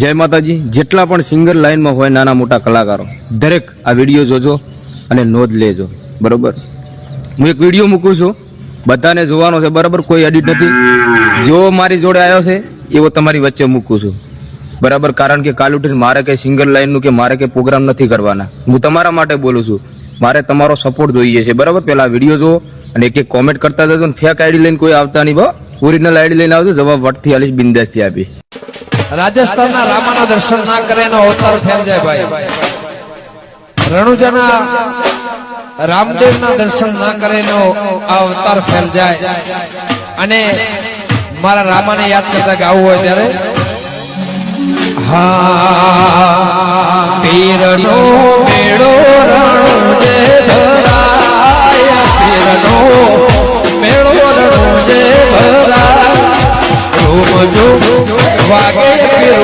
જય માતાજી. જેટલા પણ સિંગર લાઇનમાં હોય નાના મોટા કલાકારો, દરેક આ વીડિયો જોજો અને નોંધ લેજો. બરોબર? હું એક વીડિયો મૂકું છું. બધાને જોવાનો છે. બરાબર? કોઈ એડિટ નથી. જેવો મારી જોડે આવ્યો છે, એવો તમારી વચ્ચે મૂકું છું. બરાબર? કારણ કે કાલ ઉઠીને મારે કંઈ સિંગર લાઇનનું કે મારે કંઈ પ્રોગ્રામ નથી કરવાના. હું તમારા માટે બોલું છું. મારે તમારો સપોર્ટ જોઈએ છે. બરાબર? પહેલાં વીડિયો જુઓ અને એક એક કોમેન્ટ કરતા જજો ને ફેક આઈડી લઈને કોઈ આવતા નહીં બા ઓરિજિનલ આઈડી લઈને આવજો. જવાબ વટથી આલીશ, બિંદાસથી આપી રાજસ્થાનના રામાના દર્શન ના કરે એનો અવતાર ફેલ જાય ભાઈ. રણુજાના રામદેવના દર્શન ના કરે એનો અવતાર ફેલ જાય. અને મારા રામાને યાદ કરતા ગાવું હોય ત્યારે, હા, પીરનો મેળો રણુજે ભરાય, પીરનો મેળો રણુજે ભરાય. રોમ જો vagueiro